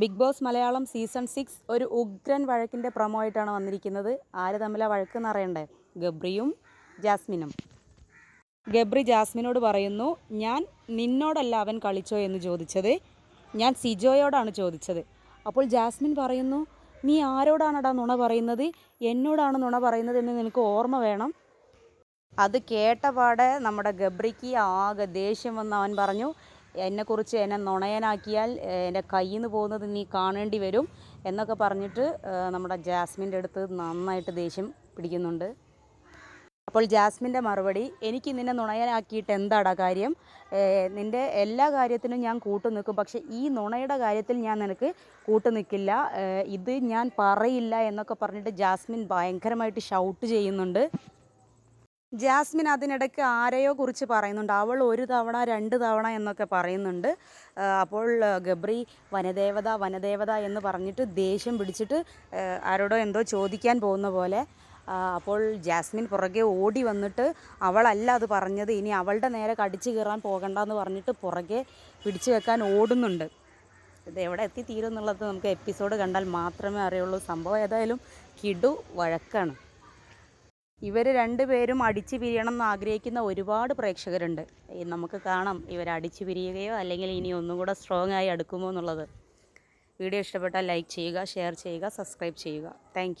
Bigg Boss Malayalam season six ഒരു ഉഗ്രൻ വഴക്കിന്റെ promo ആയിട്ടാണ് വന്നിരിക്കുന്നത്. ആര് തമ്മിലാണ് വഴക്ക് എന്ന് അറിയണ്ടേ ഗബ്രിയും ജാസ്മിനും. ഗബ്രി ജാസ്മിനോട് പറയുന്നു ഞാൻ നിന്നോടല്ല അവൻ കളിച്ചോ എന്ന് ചോദിച്ചത്. ഞാൻ സിജോയോടാണ് ചോദിച്ചത്. അപ്പോൾ ജാസ്മിൻ പറയുന്നു നീ ആരോടാണടാ നുണ പറയുന്നത്? എന്നോടാണ് നുണ പറയുന്നത് എന്ന് നിനക്ക് ഓർമ്മ വേണം? അത് കേട്ടപാടെ നമ്മുടെ ഗബ്രിക്ക് ആകെ ദേഷ്യം വന്ന് അവൻ പറഞ്ഞു എന്നെക്കുറിച്ച് എന്നെ നുണയനാക്കിയാൽ എന്റെ കയ്യിൽ നിന്ന് പോകുന്നത് നീ കാണേണ്ടി വരും എന്നൊക്കെ പറഞ്ഞിട്ട് നമ്മുടെ ജാസ്മിന്റെ അടുത്ത് നന്നായിട്ട് ദേഷ്യം പിടിക്കുന്നുണ്ട്. അപ്പോൾ ജാസ്മിന്റെ മറുപടി എനിക്ക് നിന്നെ നുണയനാക്കിയിട്ട് എന്താടാ കാര്യം? നിന്റെ എല്ലാ കാര്യത്തിനും ഞാൻ കൂട്ടു നിൽക്കും പക്ഷേ ഈ നുണയുടെ കാര്യത്തിൽ ഞാൻ നിനക്ക് കൂട്ടു നിൽക്കില്ല ഇത് ഞാൻ പറയില്ല എന്നൊക്കെ പറഞ്ഞിട്ട് ജാസ്മിൻ ഭയങ്കരമായിട്ട് ഷൗട്ട് ചെയ്യുന്നുണ്ട്. ജാസ്മിൻ അതിനിടയ്ക്ക് ആരെയോ കുറിച്ച് പറയുന്നുണ്ട്. അവൾ ഒരു തവണ രണ്ട് തവണ എന്നൊക്കെ പറയുന്നുണ്ട്. അപ്പോൾ ഗബ്രി വനദേവത വനദേവത എന്ന് പറഞ്ഞിട്ട് ദേഷ്യം പിടിച്ചിട്ട് ആരോടോ എന്തോ ചോദിക്കാൻ പോകുന്ന പോലെ അപ്പോൾ ജാസ്മിൻ പുറകെ ഓടി വന്നിട്ട് അവളല്ല അത് പറഞ്ഞത്. ഇനി അവളുടെ നേരെ കടിച്ചു കയറാൻ പോകണ്ടെന്ന് പറഞ്ഞിട്ട് പുറകെ പിടിച്ചു വെക്കാൻ ഓടുന്നുണ്ട്. ഇത് എവിടെ എത്തിത്തീരും എന്നുള്ളത് നമുക്ക് എപ്പിസോഡ് കണ്ടാൽ മാത്രമേ അറിയുള്ളൂ. സംഭവം ഏതായാലും കിടു വഴക്കാണ്. ഇവർ രണ്ടുപേരും അടിച്ചു പിരിയണം എന്ന് ആഗ്രഹിക്കുന്ന ഒരുപാട് പ്രേക്ഷകരുണ്ട്. നമുക്ക് കാണാം ഇവർ അടിച്ചു പിരിയുകയോ അല്ലെങ്കിൽ ഇനി ഒന്നും കൂടെ സ്ട്രോങ് ആയി അടുക്കുമോ എന്നുള്ളത്. വീഡിയോ ഇഷ്ടപ്പെട്ടാൽ ലൈക്ക് ചെയ്യുക ഷെയർ ചെയ്യുക സബ്സ്ക്രൈബ് ചെയ്യുക. താങ്ക്